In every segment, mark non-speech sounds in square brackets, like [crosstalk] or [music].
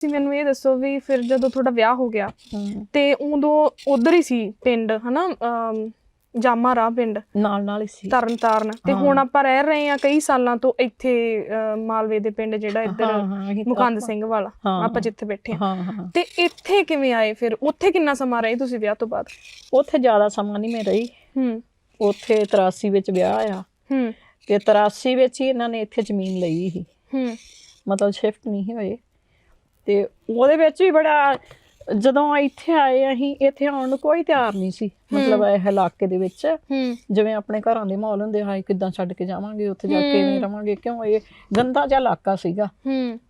ਤੁਸੀਂ ਮੈਨੂੰ ਇਹ ਦੱਸੋ ਵੀ ਫਿਰ ਜਦੋਂ ਤੁਹਾਡਾ ਵਿਆਹ ਹੋ ਗਿਆ ਤੇ ਉਦੋਂ ਉਧਰ ਹੀ ਸੀ ਪਿੰਡ ਹਨਾ ਜਾਮਾ ਰਾਹ ਪਿੰਡ? ਨਾਲ ਨਾਲ ਹੀ ਸੀ। ਤਰਨ ਤਾਰਨ ਤੇ ਹੁਣ। ਆਪਾਂ ਰਹਿ ਰਹੇ ਆ ਕਈ ਸਾਲਾਂ ਤੋਂ ਇੱਥੇ ਮਾਲਵੇ ਦੇ ਪਿੰਡ ਜਿਹੜਾ ਇੱਧਰ ਮੁਕੰਦ ਸਿੰਘ ਵਾਲਾ ਆਪਾਂ। ਜਿੱਥੇ ਬੈਠੇ ਆ ਤੇ ਇੱਥੇ ਕਿਵੇਂ ਆਏ ਫਿਰ? ਉੱਥੇ ਕਿੰਨਾ ਸਮਾਂ ਰਹੇ ਤੁਸੀਂ ਵਿਆਹ ਤੋਂ ਬਾਅਦ? ਉੱਥੇ ਜ਼ਿਆਦਾ ਸਮਾਂ ਨਹੀਂ ਮੈਂ ਰਹੀ। ਹੂੰ। ਉੱਥੇ 83 ਵਿੱਚ ਵਿਆਹ ਆ। ਹੂੰ। ਤੇ 83 ਵਿੱਚ ਹੀ ਇਹਨਾਂ ਨੇ ਇੱਥੇ ਜ਼ਮੀਨ ਲਈ ਸੀ। ਹੂੰ। ਮਤਲਬ ਸ਼ਿਫਟ ਨਹੀਂ ਹੋਏ ਤੇ ਉਹਦੇ ਵਿੱਚ ਵੀ ਬੜਾ ਜਦੋਂ ਇੱਥੇ ਆਏ ਅਸੀਂ ਇੱਥੇ ਆਉਣ ਨੂੰ ਕੋਈ ਤਿਆਰ ਨਹੀਂ ਸੀ। ਮਤਲਬ ਇਹ ਇਲਾਕੇ ਦੇ ਵਿੱਚ। ਜਿਵੇਂ ਆਪਣੇ ਘਰਾਂ ਦੇ ਮਾਹੌਲ ਹੁੰਦੇ ਹਾਏ ਕਿੱਦਾਂ ਛੱਡ ਕੇ ਜਾਵਾਂਗੇ ਉੱਥੇ ਜਾ ਕੇ ਕਿਵੇਂ ਰਵਾਂਗੇ ਕਿਉਂ ਇਹ ਗੰਦਾ ਜਿਹਾ ਇਲਾਕਾ ਸੀਗਾ।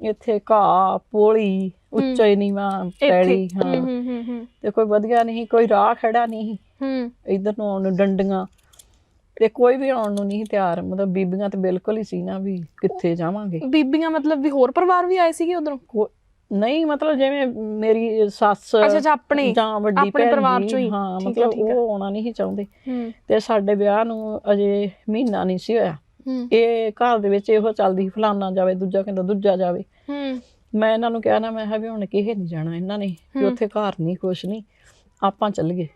ਇੱਥੇ ਘਾਹ ਪੋਲੀ ਉੱਚੇ ਨੀਵਾਂ ਇੱਥੇ। ਹਾਂ। ਤੇ ਕੋਈ ਵਧੀਆ ਨਹੀਂ ਕੋਈ ਰਾਹ ਖੜਾ ਨਹੀਂ। ਇਧਰ ਨੂੰ ਆਉਣ ਨੂੰ ਡੰਡੀਆਂ। ਤੇ ਕੋਈ ਵੀ ਆਉਣ ਨੂੰ ਨਹੀਂ ਤਿਆਰ। ਮਤਲਬ ਬੀਬੀਆਂ ਤੇ ਬਿਲਕੁਲ ਹੀ ਸੀ ਨਾ ਵੀ ਕਿੱਥੇ ਜਾਵਾਂਗੇ। ਬੀਬੀਆਂ ਮਤਲਬ ਵੀ ਹੋਰ ਪਰਿਵਾਰ ਵੀ ਆਏ ਸੀਗੇ ਉਧਰੋਂ? ਨਹੀਂ ਮਤਲਬ ਜਿਵੇਂ ਮੇਰੀ ਸੱਸ ਅੱਛਾ ਅੱਛਾ ਆਪਣੇ ਜਾਂ ਵੱਡੀ ਆਪਣੇ ਪਰਿਵਾਰ ਚੋਂ ਹੀ। ਹਾਂ ਮਤਲਬ। ਉਹ ਆਉਣਾ ਨਹੀਂ ਚਾਹੁੰਦੇ। ਤੇ ਸਾਡੇ ਵਿਆਹ ਨੂੰ ਅਜੇ ਮਹੀਨਾ ਨਹੀਂ ਸੀ ਹੋਇਆ। ਇਹ ਘਰ ਦੇ ਵਿੱਚ ਇਹੋ ਚੱਲਦੀ ਫਲਾਨਾ ਜਾਵੇ ਦੂਜਾ ਕਹਿੰਦਾ ਦੂਜਾ ਜਾਵੇ। ਮੈਂ ਇਹਨਾਂ ਨੂੰ ਕਿਹਾ ਨਾ ਮੈਂ ਕਿਹਾ ਵੀ ਹੁਣ ਕਿਹੇ ਨਹੀਂ ਜਾਣਾ ਇਹਨਾਂ ਨੇ ਵੀ ਉੱਥੇ ਘਰ ਨਹੀਂ ਕੁਛ ਨਹੀਂ ਆਪਾਂ ਚੱਲ ਗਏ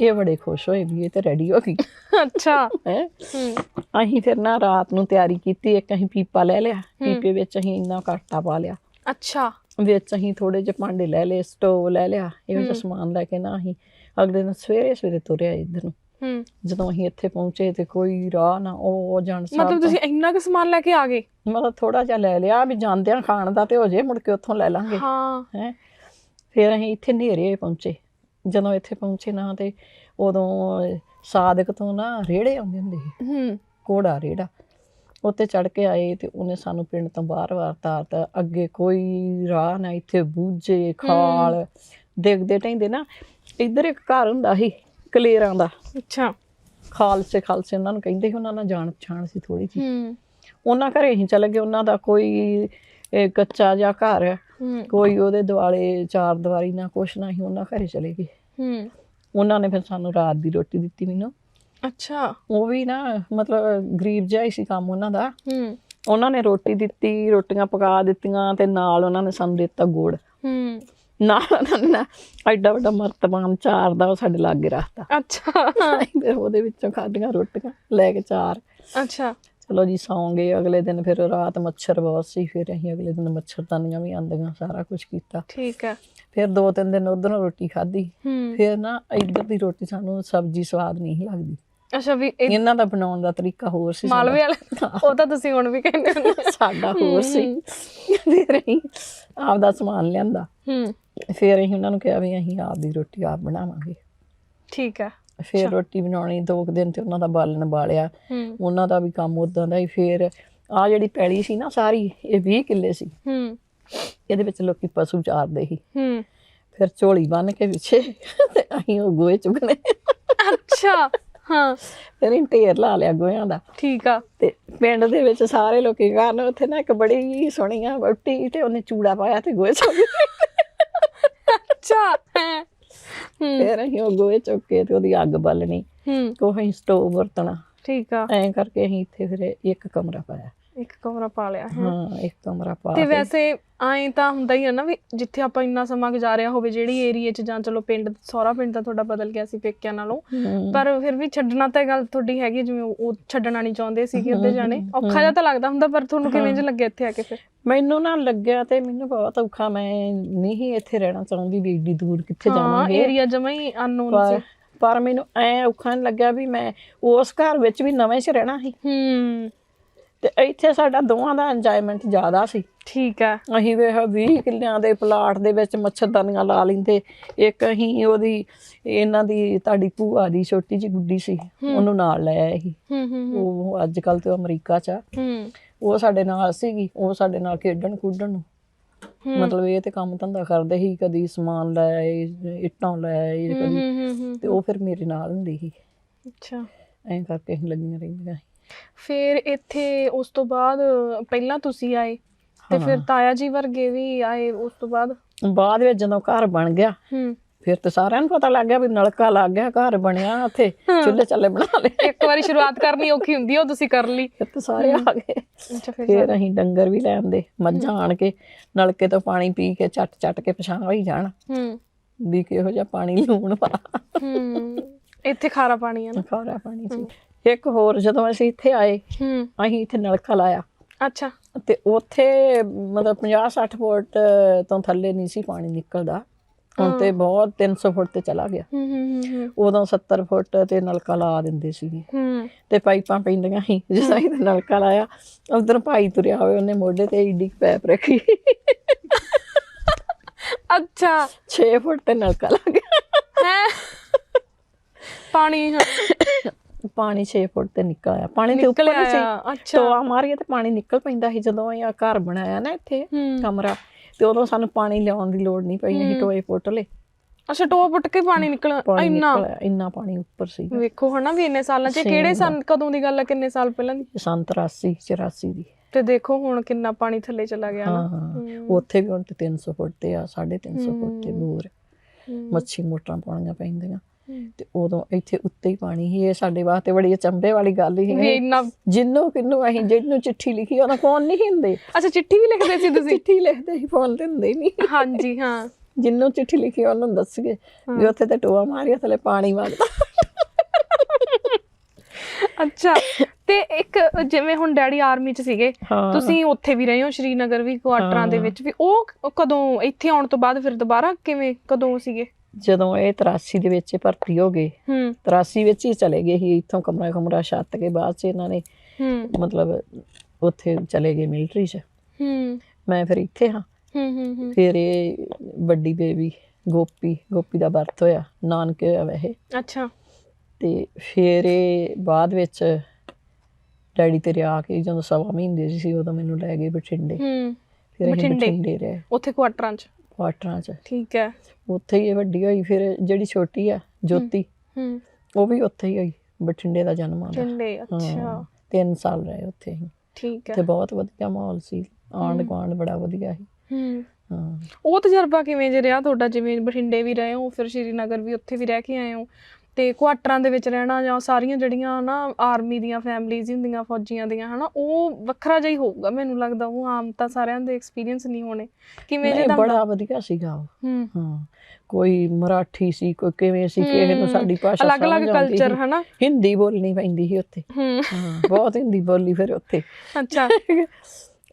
ਇਹ ਬੜੇ ਖੁਸ਼ ਹੋਏ ਵੀ ਇਹ ਤੇ ਰੈਡੀ ਹੋ ਗਈ। ਅੱਛਾ। ਹੂੰ? ਅਸੀਂ ਫਿਰ ਨਾ ਰਾਤ ਨੂੰ ਤਿਆਰੀ ਕੀਤੀ ਇੱਕ ਅਸੀਂ ਪੀਪਾ ਲੈ ਲਿਆ ਪੀਪੇ ਵਿੱਚ ਅਸੀਂ ਇੰਨਾ ਕਾਟਾ ਪਾ ਲਿਆ। ਅੱਛਾ। ਵਿੱਚ ਅਸੀਂ ਥੋੜੇ ਜਿਹੇ ਭਾਂਡੇ ਲੈ ਲਏ ਸਟੋਵ ਲੈ ਲਿਆ ਇਹੋ ਜਿਹਾ ਸਮਾਨ ਲੈ ਕੇ ਨਾ ਅਸੀਂ ਅਗਲੇ ਦਿਨ ਸਵੇਰੇ ਸਵੇਰੇ ਤੁਰਿਆ ਇੱਧਰ ਨੂੰ। ਹੂੰ। ਜਦੋਂ ਅਸੀਂ ਇੱਥੇ ਪਹੁੰਚੇ ਤੇ ਕੋਈ ਰਾਹ ਨਾ ਉਹ ਜਾਣ ਮਤਲਬ ਸਾਹਿਬ ਤੁਸੀਂ ਇੰਨਾ ਕੁ ਸਮਾਨ ਲੈ ਕੇ ਆ ਗਏ? ਮਤਲਬ ਥੋੜਾ ਜਿਹਾ ਲੈ ਲਿਆ ਵੀ ਜਾਂਦਿਆਂ ਖਾਣ ਦਾ ਤੇ ਹੋ ਜੇ ਮੁੜ ਕੇ ਉੱਥੋਂ ਲੈ ਲਾਂਗੇ। ਹਾਂ। ਹੈ? ਫਿਰ ਅਸੀਂ ਇੱਥੇ ਨੇਰੇ ਪਹੁੰਚੇ। ਜਦੋਂ ਇੱਥੇ ਪਹੁੰਚੇ ਨਾ ਤੇ ਉਦੋਂ ਸਾਦਕ ਤੋਂ ਨਾ ਰੇੜੇ ਆਉਂਦੇ ਹੁੰਦੇ ਸੀ। ਹੂੰ। ਘੋੜਾ ਰੇੜਾ। ਉੱਤੇ ਚੜ ਕੇ ਆਏ ਤੇ ਉਹਨੇ ਸਾਨੂੰ ਪਿੰਡ ਤੋਂ ਬਾਹਰ-ਬਾਹਰ ਤਾਰਤਾ ਅੱਗੇ ਕੋਈ ਰਾਹ ਨਾ ਇੱਥੇ ਬੂਝੇ ਖਾਲ ਦੇਖਦੇ ਟੈਂਦੇ ਨਾ ਇੱਧਰ ਇੱਕ ਘਰ ਹੁੰਦਾ ਸੀ ਕਲੇਰਾਂ ਦਾ। ਅੱਛਾ। ਖਾਲਸੇ ਖਾਲਸੇ ਉਹਨਾਂ ਨੂੰ ਕਹਿੰਦੇ ਸੀ ਉਹਨਾਂ ਨਾਲ ਜਾਣ ਪਛਾਣ ਸੀ ਥੋੜੀ ਹੂੰ। ਉਹਨਾਂ ਘਰੇ ਅਸੀਂ ਚਲੇ ਗਏ ਉਹਨਾਂ ਦਾ ਕੋਈ ਕੱਚਾ ਜਿਹਾ ਘਰ ਹੈ। ਹੂੰ। ਕੋਈ ਉਹਦੇ ਦੁਆਲੇ ਚਾਰ ਦੀਵਾਰੀ ਨਾ ਕੁਛ ਨਾ ਹੀ ਉਹਨਾਂ ਘਰੇ ਚਲੇ ਗਏ। ਹੂੰ। ਉਹਨਾਂ ਨੇ ਫਿਰ ਸਾਨੂੰ ਰਾਤ ਦੀ ਰੋਟੀ ਦਿੱਤੀ ਮੈਨੂੰ। ਅੱਛਾ। ਉਹ ਵੀ ਨਾ ਮਤਲਬ ਗਰੀਬ ਜਿਹਾ ਹੀ ਸੀ ਕੰਮ ਉਹਨਾਂ ਦਾ। ਹੂੰ। ਉਹਨਾਂ ਨੇ ਰੋਟੀ ਦਿੱਤੀ ਰੋਟੀਆਂ ਪਕਾ ਦਿੱਤੀਆਂ ਤੇ ਨਾਲ ਉਹਨਾਂ ਨੇ ਸਾਨੂੰ ਦਿੱਤਾ ਗੁੜ। ਹੂੰ। ਨਾਲ ਉਹਨਾਂ ਨੇ ਨਾ ਐਡਾ ਵੱਡਾ ਮਰਤਬਾਨ ਚਾਰ ਦਾ ਉਹ ਸਾਡੇ ਲਾਗੇ ਰੱਖਤਾ। ਅੱਛਾ। [laughs] ਫਿਰ ਉਹਦੇ ਵਿੱਚੋਂ ਖਾਧੀਆਂ ਰੋਟੀਆਂ ਲੈ ਕੇ ਚਾਰ। ਅੱਛਾ। ਚਲੋ ਜੀ ਸੌਂ ਗਏ ਅਗਲੇ ਦਿਨ ਫਿਰ ਰਾਤ ਮੱਛਰ ਬਹੁਤ ਸੀ ਫਿਰ ਅਸੀਂ ਅਗਲੇ ਦਿਨ ਮੱਛਰਦਾਨੀਆਂ ਵੀ ਆਂਦੀਆਂ ਸਾਰਾ ਕੁਝ ਕੀਤਾ। ਠੀਕ ਹੈ। ਫਿਰ ਦੋ ਤਿੰਨ ਦਿਨ ਉਧਰੋਂ ਰੋਟੀ ਖਾਧੀ। ਫਿਰ ਨਾ ਇੱਧਰ ਦੀ ਰੋਟੀ ਸਾਨੂੰ ਸਬਜ਼ੀ ਸਵਾਦ ਨਹੀਂ ਲੱਗਦੀ। ਅੱਛਾ ਵੀ ਇਹ ਇਹਨਾਂ ਦਾ ਬਣਾਉਣ ਦਾ ਤਰੀਕਾ ਹੋਰ ਸੀ। ਮਾਲਵੇ ਵਾਲੇ? ਉਹ ਤਾਂ ਤੁਸੀਂ ਹੁਣ ਵੀ ਕਹਿੰਦੇ ਹੋ। ਸਾਡਾ ਹੋਰ ਸੀ। ਫਿਰ ਅਸੀਂ ਆਪਦਾ ਸਮਾਨ ਲਿਆਂਦਾ। ਹੂੰ। ਫਿਰ ਅਸੀਂ ਉਹਨਾਂ ਨੂੰ ਕਿਹਾ ਵੀ ਅਸੀਂ ਆਪਦੀ ਰੋਟੀ ਆਪ ਬਣਾਵਾਂਗੇ। ਠੀਕ ਹੈ ਫਿਰ ਰੋਟੀ ਬਣਾਉਣੀ ਦੋ ਦਿਨ ਤੇ ਉਹਨਾਂ ਦਾ ਬਾਲਣ ਬਾਲਿਆ ਉਹਨਾਂ ਦਾ ਵੀ ਕੰਮ ਉਦਾਂ ਦਾ ਹੀ। ਫਿਰ ਆ ਜਿਹੜੀ ਪੈਲੀ ਸੀ ਨਾ ਸਾਰੀ ਇਹ 20 ਕਿੱਲੇ ਸੀ। ਹੂੰ। ਇਹਦੇ ਵਿੱਚ ਲੋਕੀ ਪਸ਼ੂ ਚਾਰਦੇ ਸੀ। ਹੂੰ। ਫਿਰ ਝੋਲੀ ਬੰਨ ਕੇ ਪਿੱਛੇ ਤੇ ਅਸੀਂ ਉਹ ਗੋਏ ਚੁਗਣੇ। ਅੱਛਾ। ਹਾਂ। ਫਿਰ ਅਸੀਂ ਢੇਰ ਲਾ ਲਿਆ ਗੋਇਆਂ ਦਾ। ਠੀਕ ਆ। ਤੇ ਪਿੰਡ ਦੇ ਵਿੱਚ ਸਾਰੇ ਲੋਕੀ ਕਰਨ ਉੱਥੇ ਨਾ ਇੱਕ ਬੜੀ ਸੋਹਣੀ ਆ ਵਹੁਟੀ ਤੇ ਉਹਨੇ ਚੂੜਾ ਪਾਇਆ ਤੇ ਗੋਏ ਚੁਗ ਅੱਛਾ। ਫਿਰ ਅਸੀਂ ਉਹ ਗੋਏ ਚੁੱਕ ਕੇ ਤੇ ਉਹਦੀ ਅੱਗ ਬਾਲਣੀ। ਹੂੰ। ਉਹ ਅਸੀਂ ਸਟੋਵ ਵਰਤਣਾ। ਠੀਕ ਆ। ਐਂ ਕਰਕੇ ਅਸੀਂ ਇੱਥੇ ਫਿਰ ਇੱਕ ਕਮਰਾ ਪਾਇਆ। ਇੱਕ ਕਮਰਾ ਪਾ ਲਿਆ ਹੈ ਹਾਂ ਇੱਕ ਕਮਰਾ ਪਾ ਤੇ ਵੈਸੇ ਐਂ ਤਾਂ ਹੁੰਦਾ ਹੀ ਆ ਨਾ ਵੀ ਜਿੱਥੇ ਆਪਾਂ ਇੰਨਾ ਸਮਾਂ ਗੁਜ਼ਾਰਿਆ ਹੋਵੇ ਜਿਹੜੀ ਏਰੀਏ 'ਚ ਜਾਂ ਚਲੋ ਪਿੰਡ ਸਹੁਰਾ ਪਿੰਡ ਤਾਂ ਤੁਹਾਡਾ ਬਦਲ ਗਿਆ ਸੀ ਪੇਕਿਆਂ ਨਾਲੋਂ। ਪਰ ਫਿਰ ਵੀ ਛੱਡਣਾ ਤਾਂ ਗੱਲ ਤੁਹਾਡੀ ਹੈਗੀ ਜਿਵੇਂ ਉਹ ਛੱਡਣਾ ਨਹੀਂ ਚਾਹੁੰਦੇ ਸੀਗੇ ਉਹਦੇ ਜਾਣੇ। ਔਖਾ ਜਿਹਾ ਤਾਂ ਲੱਗਦਾ ਹੁੰਦਾ ਪਰ ਤੁਹਾਨੂੰ ਕਿਵੇਂ ਜਿਹਾ ਲੱਗਿਆ ਇੱਥੇ ਆ ਕੇ ਫਿਰ? ਮੈਨੂੰ ਨਾ ਲੱਗਿਆ ਤੇ ਮੈਨੂੰ ਬਹੁਤ ਔਖਾ ਮੈਂ ਨਹੀਂ ਇੱਥੇ ਰਹਿਣਾ ਚਾਹੁੰਦੀ ਵੀ ਏਡੀ ਦੂਰ ਕਿੱਥੇ ਹਾਂ ਜਾਵਾਂਗੇ। ਏਰੀਆ ਜਮਾ ਹੀ ਅਨਨੋਨ ਪਰ ਸੀ। ਪਰ ਮੈਨੂੰ ਐ ਔਖਾ ਨਹੀਂ ਲੱਗਿਆ ਵੀ ਮੈਂ ਉਸ ਘਰ ਵਿੱਚ ਵੀ ਨਵੇਂ 'ਚ ਰਹਿਣਾ ਸੀ। ਹੂੰ। ਤੇ ਇੱਥੇ ਸਾਡਾ ਦੋਵਾਂ ਦਾ ਇੰਜੋਇਮੈਂਟ ਜ਼ਿਆਦਾ ਸੀ। ਠੀਕ ਹੈ ਅਸੀਂ ਵੇਖ 20 ਕਿੱਲਿਆਂ ਦੇ ਪਲਾਟ ਦੇ ਵਿੱਚ ਮੱਛਰਦਾਨੀਆਂ ਲਾ ਲੈਂਦੇ। ਇੱਕ ਅਸੀਂ ਉਹਦੀ ਇਹਨਾਂ ਦੀ ਤੁਹਾਡੀ ਭੂਆ ਦੀ ਛੋਟੀ ਜਿਹੀ ਗੁੱਡੀ ਸੀ ਉਹਨੂੰ ਨਾਲ ਲੈ ਆਏ ਸੀ। ਹੂੰ ਹੂੰ ਹੂੰ, ਉਹ ਅੱਜ ਕੱਲ ਤੇ ਅਮਰੀਕਾ 'ਚ ਆ। ਹੂੰ। ਉਹ ਸਾਡੇ ਨਾਲ ਸੀਗੀ ਉਹ ਸਾਡੇ ਨਾਲ ਖੇਡਣ ਕੁੱਡਣ ਨੂੰ। ਮਤਲਬ ਇਹ ਤੇ ਕੰਮ ਧੰਦਾ ਕਰਦੇ ਸੀ ਕਦੀ ਸਮਾਨ ਲੈ ਆਏ ਇੱਟਾਂ ਲੈ ਆਏ ਕਦੀ ਤੇ ਉਹ ਫਿਰ ਮੇਰੇ ਨਾਲ ਹੁੰਦੀ ਸੀ। ਅੱਛਾ। ਐਂ ਕਰਕੇ ਅਸੀਂ ਲੱਗੀਆਂ ਰਹਿੰਦੀਆਂ ਸੀ। ਫਿਰ ਇੱਥੇ ਉਸ ਤੋਂ ਬਾਅਦ ਪਹਿਲਾਂ ਤੁਸੀਂ ਆਏ ਤੇ ਫਿਰ ਤਾਇਆ ਜੀ ਵਰਗੇ ਵੀ ਆਏ ਉਸ ਤੋਂ ਬਾਅਦ? ਬਾਅਦ ਵਿੱਚ ਜਦੋਂ ਘਰ ਬਣ ਗਿਆ ਹੂੰ। ਫਿਰ ਤੇ ਸਾਰਿਆਂ ਨੂੰ ਪਤਾ ਲੱਗ ਗਿਆ ਵੀ ਨਲਕਾ ਲੱਗ ਗਿਆ ਘਰ ਬਣਿਆ ਉੱਥੇ ਚੁੱਲ੍ਹੇ ਚੱਲੇ ਬਣਾ ਲਏ। ਇੱਕ ਵਾਰੀ ਸ਼ੁਰੂਆਤ ਕਰਨੀ ਔਖੀ ਹੁੰਦੀ ਉਹ ਤੁਸੀਂ ਕਰ ਲਈ। ਫਿਰ ਤੇ ਸਾਰੇ ਆ ਗਏ। ਫਿਰ ਅਸੀਂ ਡੰਗਰ ਵੀ ਲੈਂਦੇ ਮੱਝਾਂ ਆਣ ਕੇ ਨਲਕੇ ਤੋਂ ਪਾਣੀ ਪੀ ਕੇ ਚੱਟ ਚੱਟ ਕੇ ਪਛਾਣ ਹੋਈ ਜਾਣ। ਹੂੰ। ਵੀ ਕਿਹੋ ਜਿਹਾ ਪਾਣੀ ਲੂਣ ਪਾ ਹੂੰ। ਇੱਥੇ ਖਾਰਾ ਪਾਣੀ ਹੈ ਨਾ। ਖਾਰਾ ਪਾਣੀ ਸੀ। ਇੱਕ ਹੋਰ ਜਦੋਂ ਅਸੀਂ ਇੱਥੇ ਆਏ ਹੂੰ। ਅਸੀਂ ਇੱਥੇ ਨਲਕਾ ਲਾਇਆ। ਅੱਛਾ। ਤੇ ਉੱਥੇ ਮਤਲਬ 50 60 ਫੁੱਟ ਤੋਂ ਥੱਲੇ ਨਹੀਂ ਸੀ ਪਾਣੀ ਨਿਕਲਦਾ। ਹੁਣ ਤੇ ਬਹੁਤ 300 ਫੁੱਟ ਤੇ ਚਲਾ ਗਿਆ। ਹੂੰ ਹੂੰ ਹੂੰ, ਹੂੰ। ਉਦੋਂ 70 ਫੁੱਟ ਤੇ ਨਲਕਾ ਲਾ ਦਿੰਦੇ ਸੀਗੇ। ਹੂੰ। ਤੇ ਪਾਈਪਾਂ ਪੈਂਦੀਆਂ ਸੀ। ਜਿਸ ਅਸੀਂ ਤੇ ਨਲਕਾ ਲਾਇਆ ਉਧਰ ਭਾਈ ਤੁਰਿਆ ਹੋਵੇ ਉਹਨੇ ਮੋਢੇ ਤੇ ਈਡੀ ਪੈਪ ਰੱਖੀ। ਅੱਛਾ। 6 ਫੁੱਟ ਤੇ ਨਲਕਾ ਲੱਗ ਗਿਆ। ਹੈ। ਪਾਣੀ ਹਾਂ, ਪਾਣੀ 6 ਫੁੱਟ ਤੇ ਨਿਕਲ ਆਇਆ। ਪਾਣੀ ਤੇ ਨਿਕਲ ਉੱਪਰ ਹੀ ਸੀ। ਆਇਆ ਅੱਛਾ। ਟੋਆ ਮਾਰੀਏ ਤੇ ਪਾਣੀ ਨਿਕਲ ਪੈਂਦਾ ਸੀ ਜਦੋਂ ਇਹ ਘਰ ਬਣਾਇਆ ਨਾ ਇੱਥੇ ਹੂੰ। ਕਮਰਾ ਤੇ ਉਦੋਂ ਸਾਨੂੰ ਪਾਣੀ ਲਿਆਉਣ ਦੀ ਲੋੜ ਨਹੀਂ ਪਈ ਅਸੀਂ ਟੋਏ ਪੁੱਟ ਲਏ। ਅੱਛਾ ਟੋਆ ਪੁੱਟ ਕੇ ਪਾਣੀ ਨਿਕਲ ਪਾਣੀ ਇੰਨਾ? ਨਿਕਲ ਆਇਆ ਇੰਨਾ ਪਾਣੀ ਉੱਪਰ ਸੀ ਵੇਖੋ ਹਨਾ ਵੀ ਇੰਨੇ ਸਾਲਾਂ ਚ ਇਹ ਕਿਹੜੇ ਸਨ ਕਦੋਂ ਦੀ ਗੱਲ ਹੈ ਕਿੰਨੇ ਸਾਲ ਪਹਿਲਾਂ ਦੀ? ਸੰਤ 83 84 ਦੀ। ਤੇ ਦੇਖੋ ਹੁਣ ਕਿੰਨਾ ਪਾਣੀ ਥੱਲੇ ਚਲਾ ਗਿਆ ਨਾ। ਹਾਂ ਉੱਥੇ ਵੀ ਹੁਣ ਤੇ 300 ਫੁੱਟ ਤੇ ਆ 350 ਫੁੱਟ ਤੇ ਦੂਰ। ਮੱਛੀ ਮੋਟਰਾਂ ਪਾਉਣੀਆਂ ਪੈਂਦੀਆਂ। ਤੇ ਉਦੋਂ ਇੱਥੇ ਉੱਤੇ ਹੀ ਪਾਣੀ ਸੀ ਇਹ ਸਾਡੇ ਵਾਸਤੇ ਬੜੀ ਅਚੰਭੇ ਵਾਲੀ ਗੱਲ ਇੰਨਾ ਜਿੰਨੂੰ ਕਿੰਨੂੰ ਅਸੀਂ ਜਿਹਨੂੰ ਚਿੱਠੀ ਲਿਖੀ ਉਹਦਾ ਫੋਨ ਨਹੀਂ ਹੁੰਦੇ। ਅੱਛਾ ਚਿੱਠੀ ਵੀ ਲਿਖਦੇ ਸੀ ਤੁਸੀਂ? ਚਿੱਠੀ ਲਿਖਦੇ ਸੀ ਫੋਨ ਤੇ ਹੁੰਦੇ ਹੀ ਨਹੀਂ। ਹਾਂਜੀ ਹਾਂ। ਜਿੰਨੂੰ ਚਿੱਠੀ ਲਿਖੀ ਉਹਨੂੰ ਦੱਸੀਏ ਵੀ ਉੱਥੇ ਤੇ ਟੋਆ ਮਾਰਿਆ ਥਲੇ ਪਾਣੀ ਵਗਦਾ ਅੱਛਾ ਤੇ ਇੱਕ ਜਿਵੇਂ ਹੁਣ ਡੈਡੀ ਆਰਮੀ ਚ ਸੀਗੇ ਹਾਂ। ਤੁਸੀਂ ਉੱਥੇ ਵੀ ਰਹੇ ਹੋ ਸ਼੍ਰੀਨਗਰ ਵੀ ਕੁਆਟਰਾਂ ਦੇ ਵਿੱਚ ਵੀ ਉਹ ਕਦੋਂ ਇੱਥੇ ਆਉਣ ਤੋਂ ਬਾਅਦ ਫਿਰ ਦੁਬਾਰਾ ਕਿਵੇਂ ਕਦੋਂ ਸੀਗੇ? ਜਦੋਂ ਇਹ 83 ਦੇ ਵਿੱਚ ਭਰਤੀ ਹੋ ਗਏ ਹੂੰ। 83 ਵਿੱਚ ਹੀ ਚਲੇ ਗਏ ਸੀ ਇੱਥੋਂ ਕਮਰਾ ਕਮਰਾ ਛੱਤ ਕੇ ਬਾਅਦ ਚ ਇਹਨਾਂ ਨੇ ਹੂੰ। ਮਤਲਬ ਉੱਥੇ ਚਲੇ ਗਏ ਮਿਲਟਰੀ 'ਚ। ਹੂੰ। ਮੈਂ ਫਿਰ ਇੱਥੇ ਹਾਂ। ਹੂੰ ਹੂੰ ਫਿਰ ਇਹ ਵੱਡੀ ਬੇਬੀ ਗੋਪੀ ਗੋਪੀ ਦਾ ਬਰਥ ਹੋਇਆ ਨਾਨਕੇ ਹੋਇਆ ਵੈਸੇ। ਅੱਛਾ। ਤੇ ਫਿਰ ਇਹ ਬਾਅਦ ਵਿੱਚ ਡੈਡੀ ਤੇਰੇ ਆ ਕੇ ਜਦੋਂ ਸਵਾ ਮਹੀਨੇ ਦੀ ਸੀ ਉਦੋਂ ਮੈਨੂੰ ਲੈ ਗਏ ਬਠਿੰਡੇ। ਹੂੰ। ਫਿਰ ਅਸੀਂ ਬਠਿੰਡੇ। ਬਠਿੰਡੇ ਰਹੇ। ਉੱਥੇ ਕੁਆਟਰਾਂ ਚ? ਕੁਆਟਰਾਂ 'ਚ। ਠੀਕ ਹੈ। ਉੱਥੇ ਹੀ ਇਹ ਵੱਡੀ ਹੋਈ ਫਿਰ ਜਿਹੜੀ ਛੋਟੀ ਆ ਜੋਤੀ ਹੂੰ ਉਹ ਵੀ ਉੱਥੇ ਹੀ ਹੋਈ ਬਠਿੰਡੇ ਦਾ ਜਨਮ ਆਂਦਾ ਚੰਡੇ ਅੱਛਾ। ਤਿੰਨ ਸਾਲ ਰਹੇ ਉੱਥੇ ਹੀ। ਠੀਕ ਹੈ। ਤੇ ਬਹੁਤ ਵਧੀਆ ਮਾਹੌਲ ਸੀ ਆਂਢ ਗੁਆਂਢ ਬੜਾ ਵਧੀਆ ਸੀ। ਹੂੰ। ਉਹ ਤਜਰਬਾ ਕਿਵੇਂ ਜਿਹਾ ਰਿਹਾ ਤੁਹਾਡਾ? ਜਿਵੇਂ ਬਠਿੰਡੇ ਵੀ ਰਹੇ ਹੋ ਫਿਰ ਸ਼੍ਰੀਨਗਰ ਵੀ ਉੱਥੇ ਵੀ ਰਹਿ ਕੇ ਆਏ ਹੋ। ਤੇ ਕੁਆਟਰਾਂ ਦੇ ਵਿੱਚ ਰਹਿਣਾ ਜਾਂ ਸਾਰੀਆਂ ਜਿਹੜੀਆਂ ਨਾ ਆਰਮੀ ਦੀਆਂ ਫੈਮਲੀਜ਼ ਹੁੰਦੀਆਂ ਫੌਜੀਆਂ ਦੀਆਂ ਹਨਾ ਉਹ ਵੱਖਰਾ ਜਿਹਾ ਹੀ ਹੋਊਗਾ ਮੈਨੂੰ ਲੱਗਦਾ ਉਹ ਆਮ ਤਾਂ ਸਾਰਿਆਂ ਦੇ ਐਕਸਪੀਰੀਅੰਸ ਨਹੀਂ ਹੋਣੇ। ਕਿਵੇਂ ਨਹੀਂ, ਜਿਹਦਾ ਬੜਾ ਵਧੀਆ ਸੀਗਾ ਉਹ। ਹੂੰ। ਕੋਈ ਮਰਾਠੀ ਸੀ ਕੋਈ ਕਿਵੇਂ ਸੀ ਕਿਸੇ ਨੂੰ ਸਾਡੀ ਭਾਸ਼ਾ ਅਲੱਗ-ਅਲੱਗ ਕਲਚਰ। ਹਨਾ। ਹਿੰਦੀ ਬੋਲਣੀ ਪੈਂਦੀ ਸੀ ਉੱਥੇ। ਹੂੰ। ਬਹੁਤ ਹਿੰਦੀ ਬੋਲੀ ਫਿਰ ਉੱਥੇ। ਅੱਛਾ।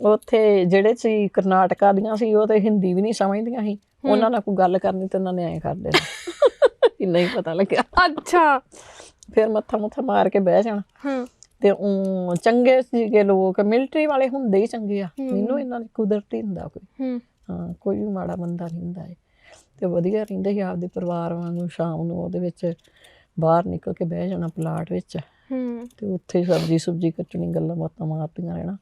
ਉੱਥੇ ਜਿਹੜੇ ਸੀ ਕਰਨਾਟਕਾ ਦੀਆਂ ਸੀ ਉਹ ਤੇ ਹਿੰਦੀ ਵੀ ਨਹੀਂ ਸਮਝਦੀਆਂ ਸੀ। ਉਹਨਾਂ ਨਾਲ ਕੋਈ ਗੱਲ ਕਰਨੀ ਤੇ ਉਹਨਾਂ ਨੇ ਐਂ ਕਰ ਦੇਣਾ। [laughs] ਇੰਨਾ ਹੀ ਪਤਾ ਲੱਗਿਆ। ਅੱਛਾ। ਫਿਰ ਮੱਥਾ ਮੁੱਥਾ ਮਾਰ ਕੇ ਬਹਿ ਜਾਣਾ। ਹਾਂ। ਤੇ ਉਹ ਚੰਗੇ ਸੀਗੇ ਲੋਕ ਮਿਲਟਰੀ ਵਾਲੇ ਹੁੰਦੇ ਹੀ ਚੰਗੇ ਆ। ਮੈਨੂੰ ਇਹਨਾਂ ਦੀ ਕੁਦਰਤੀ ਹੁੰਦਾ ਕੋਈ। ਹੂੰ। ਹਾਂ ਕੋਈ ਵੀ ਮਾੜਾ ਬੰਦਾ ਨਹੀਂ ਹੁੰਦਾ ਹੈ ਤੇ ਵਧੀਆ ਰਹਿੰਦੇ ਸੀ ਆਪਦੇ ਪਰਿਵਾਰ ਵਾਂਗੂ ਸ਼ਾਮ ਨੂੰ ਉਹਦੇ ਵਿੱਚ ਬਾਹਰ ਨਿਕਲ ਕੇ ਬਹਿ ਜਾਣਾ ਪਲਾਟ ਵਿੱਚ। ਹੂੰ। ਤੇ ਉੱਥੇ ਸਬਜ਼ੀ ਸੁਬਜੀ ਕੱਟਣੀ ਗੱਲਾਂ ਬਾਤਾਂ ਮਾਰਦੀਆਂ ਰਹਿਣਾ।